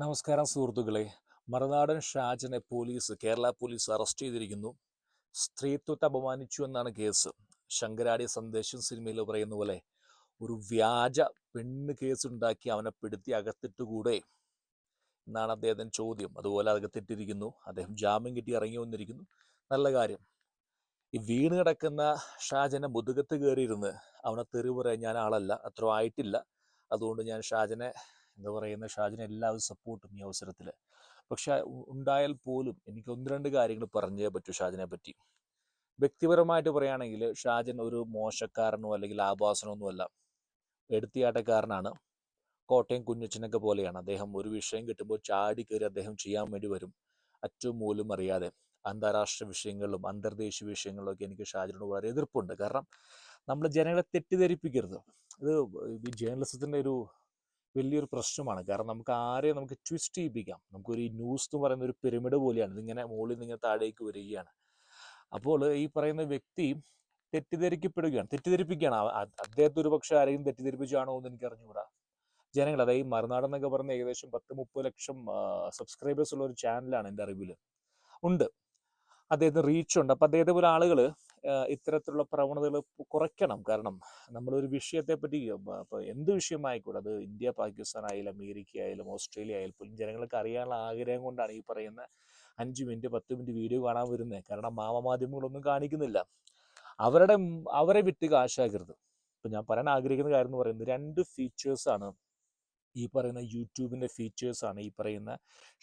നമസ്കാരം സുഹൃത്തുക്കളെ. മറുനാടൻ ഷാജനെ പോലീസ് കേരള പോലീസ് അറസ്റ്റ് ചെയ്തിരിക്കുന്നു. സ്ത്രീത്വത്തെ അപമാനിച്ചു എന്നാണ് കേസ്. ശങ്കരാടി സന്ദേശം സിനിമയിൽ പറയുന്ന പോലെ ഒരു വ്യാജ പെണ്ണ് കേസ് ഉണ്ടാക്കി അവനെ പെടുത്തി അകത്തിട്ടുകൂടെ? എന്നാണ് അദ്ദേഹത്തിന് ചോദ്യം. അതുപോലെ അകത്തിട്ടിരിക്കുന്നു. അദ്ദേഹം ജാമ്യം കിട്ടി ഇറങ്ങി വന്നിരിക്കുന്നു. നല്ല കാര്യം. ഈ വീണ് കിടക്കുന്ന ഷാജനെ മുതുകത്ത് കയറിയിരുന്ന് അവനെ തെറി പറയാൻ ഞാൻ ആളല്ല. അത്ര ആയിട്ടില്ല. അതുകൊണ്ട് ഞാൻ ഷാജനെ എന്താ പറയുന്ന ഷാജിനെ എല്ലാവരും സപ്പോർട്ടും ഈ അവസരത്തിൽ പക്ഷെ ഉണ്ടായാൽ പോലും എനിക്ക് ഒന്ന് രണ്ട് കാര്യങ്ങൾ പറഞ്ഞേ പറ്റൂ ഷാജിനെ പറ്റി. വ്യക്തിപരമായിട്ട് പറയുകയാണെങ്കിൽ ഷാജൻ ഒരു മോശക്കാരനോ അല്ലെങ്കിൽ ആഭാസനോ ഒന്നുമല്ല എടുത്തിയാട്ടക്കാരനാണ്. കോട്ടയം കുഞ്ഞച്ചനൊക്കെ പോലെയാണ്. അദ്ദേഹം ഒരു വിഷയം കിട്ടുമ്പോൾ ചാടി കയറി അദ്ദേഹം ചെയ്യാൻ വേണ്ടി വരും. അറ്റവും മൂലം അറിയാതെ അന്താരാഷ്ട്ര വിഷയങ്ങളിലും അന്തർദേശീയ വിഷയങ്ങളിലും ഒക്കെ എനിക്ക് ഷാജിനോട് വളരെ എതിർപ്പുണ്ട്. കാരണം നമ്മൾ ജനങ്ങളെ തെറ്റിദ്ധരിപ്പിക്കരുത്. ഇത് ഈ ജേർണലിസത്തിന്റെ ഒരു വലിയൊരു പ്രശ്നമാണ്. കാരണം നമുക്ക് ആരെയും നമുക്ക് ട്വിസ്റ്റ് ചെയ്യിപ്പിക്കാം. നമുക്കൊരു ന്യൂസ് എന്ന് പറയുന്ന ഒരു പിരമിഡ് പോലെയാണ്. ഇതിങ്ങനെ മുകളിൽ നിന്ന് ഇങ്ങനെ താഴേക്ക് വരികയാണ്. അപ്പോൾ ഈ പറയുന്ന വ്യക്തി തെറ്റിദ്ധരിക്കപ്പെടുകയാണ്. തെറ്റിദ്ധരിപ്പിക്കുകയാണ്. അദ്ദേഹത്തെ ഒരു പക്ഷേ ആരെയും തെറ്റിദ്ധരിപ്പിച്ചാണോ എന്ന് എനിക്ക് അറിഞ്ഞുകൂടാ. ജനങ്ങൾ അതായത് മറുനാട് എന്നൊക്കെ പറഞ്ഞ ഏകദേശം പത്ത് മുപ്പത് ലക്ഷം സബ്സ്ക്രൈബേഴ്സ് ഉള്ള ഒരു ചാനലാണ് എന്റെ അറിവിൽ ഉണ്ട്. അദ്ദേഹത്തിന് റീച്ച് ഉണ്ട്. അപ്പം അദ്ദേഹത്തെ പോലെ ആളുകൾ ഇത്തരത്തിലുള്ള പ്രവണതകൾ കുറയ്ക്കണം. കാരണം നമ്മളൊരു വിഷയത്തെ പറ്റി ഇപ്പോൾ എന്ത് വിഷയമായിക്കോട്ടെ അത് ഇന്ത്യ പാകിസ്ഥാൻ ആയാലും അമേരിക്ക ആയാലും ഓസ്ട്രേലിയ ആയാലും പോലും ജനങ്ങൾക്ക് അറിയാനുള്ള ആഗ്രഹം കൊണ്ടാണ് ഈ പറയുന്ന അഞ്ച് മിനിറ്റ് പത്ത് മിനിറ്റ് വീഡിയോ കാണാൻ വരുന്നത്. കാരണം മാമമാധ്യമങ്ങളൊന്നും കാണിക്കുന്നില്ല. അവരുടെ അവരെ വിട്ട് കാശാക്കരുത്. ഇപ്പം ഞാൻ പറയാൻ ആഗ്രഹിക്കുന്ന കാര്യം എന്ന് പറയുന്നത് രണ്ട് ഫീച്ചേഴ്സാണ് ഈ പറയുന്ന യൂട്യൂബിന്റെ ഫീച്ചേഴ്സാണ് ഈ പറയുന്ന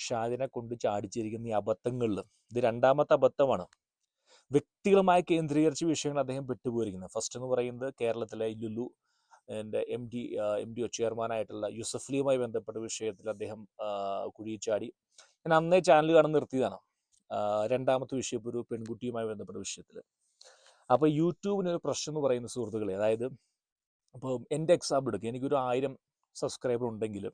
ഷാജിനെ കൊണ്ട് ചാടിച്ചിരിക്കുന്ന ഈ അബദ്ധങ്ങളിൽ. ഇത് രണ്ടാമത്തെ അബദ്ധമാണ്. വ്യക്തികളുമായി കേന്ദ്രീകരിച്ച വിഷയങ്ങൾ അദ്ദേഹം വിട്ടുപോയിരിക്കുന്നത് ഫസ്റ്റ് എന്ന് പറയുന്നത് കേരളത്തിലെ ലുലു എന്റെ M D M D O ചെയർമാനായിട്ടുള്ള യൂസഫ്ലിയുമായി ബന്ധപ്പെട്ട വിഷയത്തിൽ അദ്ദേഹം കുഴിച്ചാടി. ഞാൻ അന്നേ ചാനൽ കാണാൻ നിർത്തിയതാണ്. രണ്ടാമത്തെ വിഷയം ഒരു പെൺകുട്ടിയുമായി ബന്ധപ്പെട്ട വിഷയത്തിൽ. അപ്പോൾ യൂട്യൂബിന് ഒരു പ്രശ്നം എന്ന് പറയുന്ന സുഹൃത്തുക്കളെ അതായത് ഇപ്പോൾ എന്റെ എക്സാമ്പിൾ എടുക്കുക എനിക്കൊരു ആയിരം സബ്സ്ക്രൈബർ ഉണ്ടെങ്കിലും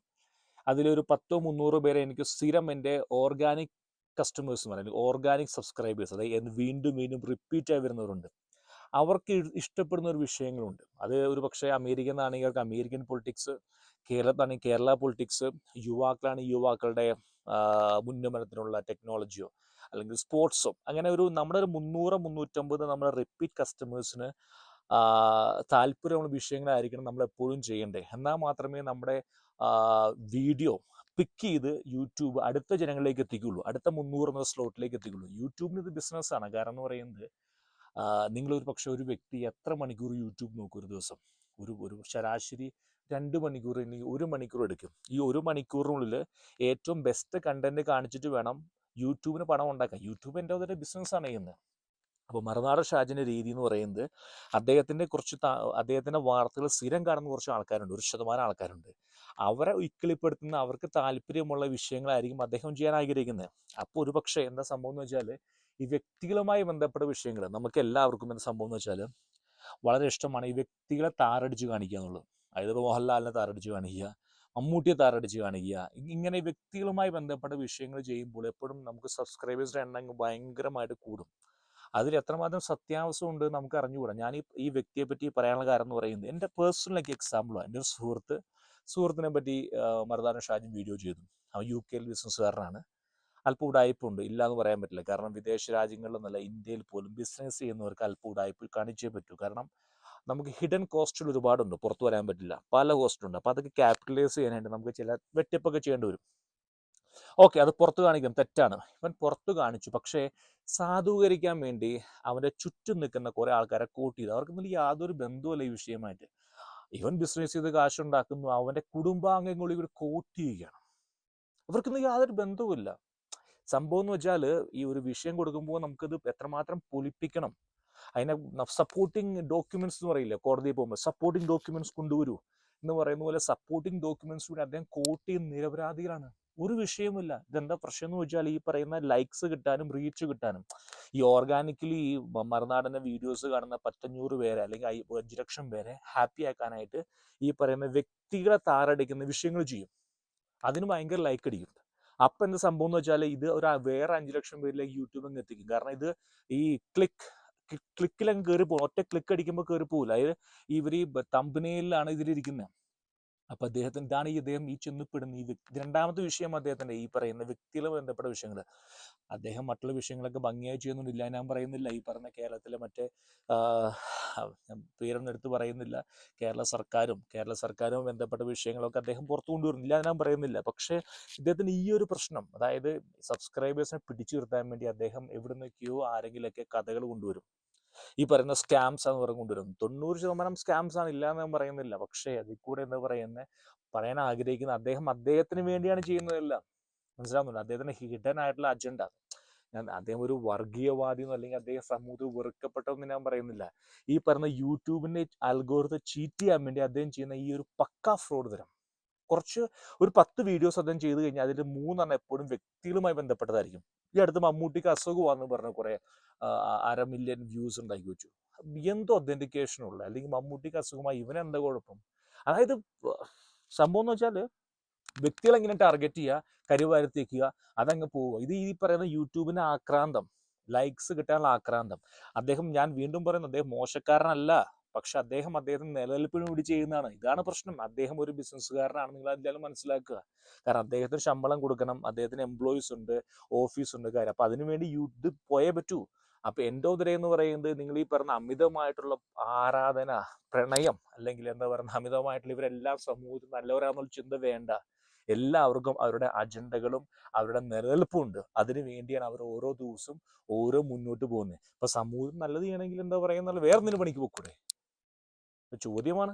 അതിലൊരു പത്തോ മുന്നൂറോ പേരെ എനിക്ക് സ്ഥിരം എന്റെ ഓർഗാനിക് കസ്റ്റമേഴ്സ് എന്ന് പറയുന്നത് ഓർഗാനിക് സബ്സ്ക്രൈബേഴ്സ് അതായത് വീണ്ടും വീണ്ടും റിപ്പീറ്റ് ആയി വരുന്നവരുണ്ട്. അവർക്ക് ഇഷ്ടപ്പെടുന്ന ഒരു വിഷയങ്ങളുണ്ട്. അത് ഒരു പക്ഷേ അമേരിക്കൻ ആണെങ്കിൽ അവർക്ക് അമേരിക്കൻ പൊളിറ്റിക്സ് കേരളത്താണെങ്കിൽ കേരള പൊളിറ്റിക്സ് യുവാക്കളാണെങ്കിൽ യുവാക്കളുടെ മുന്നമനത്തിനുള്ള ടെക്നോളജിയോ അല്ലെങ്കിൽ സ്പോർട്സോ അങ്ങനെ ഒരു നമ്മുടെ ഒരു മുന്നൂറ് മുന്നൂറ്റമ്പത് നമ്മുടെ റിപ്പീറ്റ് കസ്റ്റമേഴ്സിന് താല്പര്യമുള്ള വിഷയങ്ങളായിരിക്കണം നമ്മൾ എപ്പോഴും ചെയ്യേണ്ടത്. എന്നാൽ മാത്രമേ നമ്മുടെ വീഡിയോ പിക്ക് ചെയ്ത് യൂട്യൂബ് അടുത്ത ജനങ്ങളിലേക്ക് എത്തിക്കുള്ളൂ അടുത്ത മുന്നൂറ് എന്ന സ്ലോട്ടിലേക്ക് എത്തിക്കുള്ളൂ യൂട്യൂബിന് ഇത് ബിസിനസ്സാണ് കാരണം എന്ന് പറയുന്നത് നിങ്ങളൊരു പക്ഷെ ഒരു വ്യക്തി എത്ര മണിക്കൂർ യൂട്യൂബ് നോക്കും ഒരു ദിവസം? ഒരു ഒരു ശരാശരി രണ്ട് മണിക്കൂർ അല്ലെങ്കിൽ ഒരു മണിക്കൂർ എടുക്കും. ഈ ഒരു മണിക്കൂറിനുള്ളിൽ ഏറ്റവും ബെസ്റ്റ് കണ്ടന്റ് കാണിച്ചിട്ട് വേണം യൂട്യൂബിന് പണം ഉണ്ടാക്കാൻ. യൂട്യൂബ് എന്റെ ബിസിനസ് ബിസിനസ്സാണ് ചെയ്യുന്നത്. അപ്പോൾ മറുനാട് ഷാജിന്റെ രീതി എന്ന് പറയുന്നത് അദ്ദേഹത്തിന്റെ കുറച്ച് അദ്ദേഹത്തിന്റെ വാർത്തകൾ സ്ഥിരം കാണുന്ന കുറച്ച് ആൾക്കാരുണ്ട്. ഒരു ശതമാനം ആൾക്കാരുണ്ട്. അവരെ ഇക്കിളിപ്പെടുത്തുന്ന അവർക്ക് താല്പര്യമുള്ള വിഷയങ്ങളായിരിക്കും അദ്ദേഹം ചെയ്യാൻ ആഗ്രഹിക്കുന്നത്. അപ്പോൾ ഒരു പക്ഷേ എന്താ സംഭവം എന്ന് വെച്ചാൽ ഈ വ്യക്തികളുമായി ബന്ധപ്പെട്ട വിഷയങ്ങൾ നമുക്ക് എല്ലാവർക്കും എന്താ സംഭവം എന്ന് വെച്ചാൽ വളരെ ഇഷ്ടമാണ് ഈ വ്യക്തികളെ താറടിച്ച് കാണിക്കുക എന്നുള്ളത്. അതായത് മോഹൻലാലിനെ താറടിച്ച് കാണിക്കുക മമ്മൂട്ടിയെ താറടിച്ച് കാണിക്കുക ഇങ്ങനെ വ്യക്തികളുമായി ബന്ധപ്പെട്ട വിഷയങ്ങൾ ചെയ്യുമ്പോൾ എപ്പോഴും നമുക്ക് സബ്സ്ക്രൈബേഴ്സിന്റെ എണ്ണം ഭയങ്കരമായിട്ട് കൂടും. അതിൽ എത്രമാത്രം സത്യാവസ്ഥ ഉണ്ട് നമുക്ക് അറിഞ്ഞുകൂടാ. ഞാൻ ഈ വ്യക്തിയെ പറ്റി പറയാനുള്ള കാരണം എന്ന് പറയുന്നത് എന്റെ പേഴ്സണൽ എക്സാമ്പിളാണ് എന്റെ ഒരു സുഹൃത്ത് സുഹൃത്തിനെ പറ്റി മറുതാന ഷാജും വീഡിയോ ചെയ്തു. അവൻ യു കെയിൽ ബിസിനസ്സുകാരനാണ്. അല്പം ഉടായ്പുണ്ട്. ഇല്ല എന്ന് പറയാൻ പറ്റില്ല. കാരണം വിദേശ രാജ്യങ്ങളിൽ രാജ്യങ്ങളിലൊന്നല്ല ഇന്ത്യയിൽ പോലും ബിസിനസ് ചെയ്യുന്നവർക്ക് അല്പം ഉടായ്പ കാണിച്ചേ പറ്റൂ. കാരണം നമുക്ക് ഹിഡൻ കോസ്റ്റുകൾ ഒരുപാടുണ്ട്. പുറത്തു വരാൻ പറ്റില്ല. പല കോസ്റ്റുണ്ട്. അപ്പോൾ അതൊക്കെ ക്യാപിറ്റലൈസ് ചെയ്യാനായിട്ട് നമുക്ക് ചില വെട്ടിപ്പൊക്കെ ചെയ്യേണ്ടി വരും. ഓക്കെ അത് പുറത്ത് കാണിക്കാം. തെറ്റാണ്. ഇവൻ പുറത്ത് കാണിച്ചു. പക്ഷേ സാധൂകരിക്കാൻ വേണ്ടി അവന്റെ ചുറ്റും നിൽക്കുന്ന കുറേ ആൾക്കാരെ കൂട്ടി ചെയ്തു അവർക്ക് തമ്മിൽ യാതൊരു ബന്ധുവല്ല ഈ വിഷയമായിട്ട്. ഇവൻ ബിസിനസ് ചെയ്ത് കാശുണ്ടാക്കുന്നു അവന്റെ കുടുംബാംഗങ്ങളിൽ കൂടി കോട്ട് ചെയ്യുകയാണ്. അവർക്കൊന്നും യാതൊരു ബന്ധവുമില്ല. സംഭവം എന്ന് വെച്ചാൽ ഈ ഒരു വിഷയം കൊടുക്കുമ്പോൾ നമുക്കത് എത്രമാത്രം പൊലിപ്പിക്കണം. അതിനെ സപ്പോർട്ടിങ് ഡോക്യുമെന്റ്സ് എന്ന് പറയില്ല കോടതിയിൽ പോകുമ്പോൾ സപ്പോർട്ടിങ് ഡോക്യുമെന്റ്സ് കൊണ്ടുവരൂ എന്ന് പറയുന്ന പോലെ സപ്പോർട്ടിങ് ഡോക്യുമെന്റ്സ് കൂടി അദ്ദേഹം കോട്ട് ചെയ്യുന്ന നിരപരാധികളാണ്. ഒരു വിഷയമില്ല ഇതെന്താ പ്രശ്നം എന്ന് വെച്ചാൽ ഈ പറയുന്ന ലൈക്സ് കിട്ടാനും റീച്ച് കിട്ടാനും. ഈ ഓർഗാനിക്കലി ഈ മറുനാടന്റെ വീഡിയോസ് കാണുന്ന പത്തഞ്ഞൂറ് പേരെ അല്ലെങ്കിൽ അഞ്ച് ലക്ഷം പേരെ ഹാപ്പി ആക്കാനായിട്ട് ഈ പറയുന്ന വ്യക്തികളെ താറടിക്കുന്ന വിഷയങ്ങൾ ചെയ്യും. അതിന് ഭയങ്കര ലൈക്ക് അടിക്കും. അപ്പം എന്ത് സംഭവം എന്ന് വെച്ചാൽ ഇത് ഒരു വേറെ അഞ്ച് ലക്ഷം പേരിലേക്ക് യൂട്യൂബ് അങ്ങ് എത്തിക്കും. കാരണം ഇത് ഈ ക്ലിക്ക് ക്ലിക്കിലങ്ങ് കയറി പോകും ഒറ്റ ക്ലിക്ക് അടിക്കുമ്പോൾ കയറി പോകില്ല അതായത് ഇവർ ഈ തമ്പനയിലാണ് ഇതിലിരിക്കുന്നത് അപ്പൊ അദ്ദേഹത്തിന് ഇതാണ് ഈ അദ്ദേഹം ഈ ചെന്നപ്പെടുന്ന ഈ വ്യക്തി രണ്ടാമത്തെ വിഷയം അദ്ദേഹത്തിന്റെ ഈ പറയുന്ന വ്യക്തികളെ ബന്ധപ്പെട്ട വിഷയങ്ങൾ അദ്ദേഹം മറ്റുള്ള വിഷയങ്ങളൊക്കെ ഭംഗിയായി ചെയ്യുന്നുണ്ടില്ല ഞാൻ പറയുന്നില്ല. ഈ പറഞ്ഞ കേരളത്തിലെ മറ്റേ പേരൊന്നും എടുത്ത് പറയുന്നില്ല. കേരള സർക്കാരും കേരള സർക്കാരും ബന്ധപ്പെട്ട വിഷയങ്ങളൊക്കെ അദ്ദേഹം പുറത്തു കൊണ്ടുവരുന്നില്ല ഞാൻ പറയുന്നില്ല. പക്ഷേ ഇദ്ദേഹത്തിന് ഈ ഒരു പ്രശ്നം അതായത് സബ്സ്ക്രൈബേഴ്സിനെ പിടിച്ചു നിർത്താൻ വേണ്ടി അദ്ദേഹം എവിടെ നിന്നൊക്കെയോ ആരെങ്കിലൊക്കെ കഥകൾ കൊണ്ടുവരും. ഈ പറയുന്ന സ്കാംസ് എന്ന് പറഞ്ഞു കൊണ്ടുവരും. തൊണ്ണൂറ് ശതമാനം സ്കാംസ് ആണ് ഇല്ല എന്ന് ഞാൻ പറയുന്നില്ല. പക്ഷേ അതിൽ കൂടെ എന്താ പറയുന്നത് പറയാൻ ആഗ്രഹിക്കുന്ന അദ്ദേഹം അദ്ദേഹത്തിന് വേണ്ടിയാണ് ചെയ്യുന്നതെല്ലാം. മനസ്സിലാവുന്നുണ്ട്? അദ്ദേഹത്തിന് ഹിഡൻ ആയിട്ടുള്ള അജണ്ട ഞാൻ അദ്ദേഹം ഒരു വർഗീയവാദി എന്നോ അല്ലെങ്കിൽ അദ്ദേഹം സമൂഹത്തിൽ വെറുക്കപ്പെട്ടതെന്ന് ഞാൻ പറയുന്നില്ല. ഈ പറയുന്ന യൂട്യൂബിന്റെ അൽഗോർത്ത് ചീറ്റ് ചെയ്യാൻ വേണ്ടി അദ്ദേഹം ചെയ്യുന്ന ഈ ഒരു പക്ക ഫ്രോഡ് തരം. കുറച്ച് ഒരു പത്ത് വീഡിയോസ് അദ്ദേഹം ചെയ്തു കഴിഞ്ഞാൽ അതിൽ മൂന്നെണ്ണം എപ്പോഴും വ്യക്തികളുമായി ബന്ധപ്പെട്ടതായിരിക്കും. ഈ അടുത്ത് മമ്മൂട്ടിക്ക് അസുഖമാണെന്ന് പറഞ്ഞ കുറെ അര മില്യൺ വ്യൂസ് ഉണ്ടാക്കി വെച്ചു. എന്തോ ഒതന്റിക്കേഷൻ ഉള്ള. അല്ലെങ്കിൽ മമ്മൂട്ടിക്ക് അസുഖമായി ഇവനെന്താ കുഴപ്പം? അതായത് സംഭവം എന്ന് വെച്ചാൽ വ്യക്തികളെ എങ്ങനെ ടാർഗറ്റ് ചെയ്യുക കരുവാരത്തേക്കുക അതങ്ങ് പോവുക. ഇത് ഈ പറയുന്ന യൂട്യൂബിന് ആക്രാന്തം. ലൈക്സ് കിട്ടാനുള്ള ആക്രാന്തം. അദ്ദേഹം ഞാൻ വീണ്ടും പറയുന്നു അദ്ദേഹം മോശക്കാരനല്ല. പക്ഷെ അദ്ദേഹം അദ്ദേഹത്തിന് നിലനിൽപ്പിന് വേണ്ടി ചെയ്യുന്നതാണ്. ഇതാണ് പ്രശ്നം. അദ്ദേഹം ഒരു ബിസിനസ്സുകാരനാണ് നിങ്ങൾ എന്തായാലും മനസ്സിലാക്കുക. കാരണം അദ്ദേഹത്തിന് ശമ്പളം കൊടുക്കണം അദ്ദേഹത്തിന് എംപ്ലോയീസ് ഉണ്ട് ഓഫീസ് ഉണ്ട് കാര്യം. അപ്പൊ അതിനുവേണ്ടി യുദ്ധ പോയേ പറ്റൂ. അപ്പൊ എന്റെ ഉദര എന്ന് പറയുന്നത് നിങ്ങൾ ഈ പറഞ്ഞ അമിതമായിട്ടുള്ള ആരാധന പ്രണയം അല്ലെങ്കിൽ എന്താ പറയുക അമിതമായിട്ടുള്ള ഇവരെല്ലാം സമൂഹത്തിൽ നല്ലവരാണെന്നുള്ള ചിന്ത വേണ്ട. എല്ലാവർക്കും അവരുടെ അജണ്ടകളും അവരുടെ നിലനിൽപ്പും ഉണ്ട്. അതിനു വേണ്ടിയാണ് അവർ ഓരോ ദിവസവും ഓരോ മുന്നോട്ട് പോകുന്നത്. ഇപ്പൊ സമൂഹം നല്ലത് ചെയ്യണമെങ്കിൽ എന്താ പറയുക വേറെ എന്തെങ്കിലും പണിക്ക് പോക്കൂടെ ചോദ്യമാണ്.